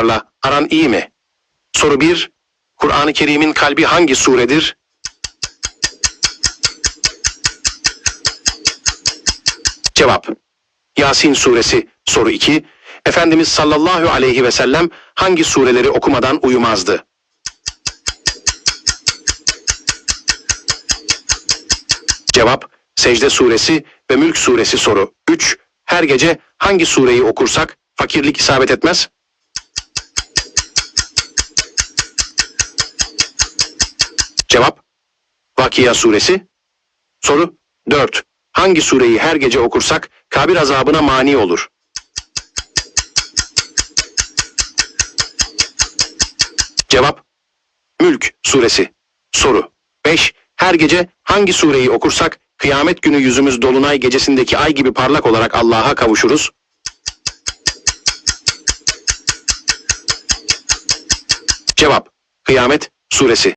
kitaplarla aran iyi mi? Soru 1. Kur'an-ı Kerim'in kalbi hangi suredir? Cevap. Yasin suresi. Soru 2. Efendimiz sallallahu aleyhi ve sellem hangi sureleri okumadan uyumazdı? Cevap. Secde suresi ve Mülk suresi soru 3. Her gece hangi sureyi okursak fakirlik isabet etmez? Cevap. Vakia suresi. Soru 4. Hangi sureyi her gece okursak kabir azabına mani olur? Cevap. Mülk suresi. Soru 5. Her gece hangi sureyi okursak kıyamet günü yüzümüz dolunay gecesindeki ay gibi parlak olarak Allah'a kavuşuruz? Cevap. Kıyamet suresi.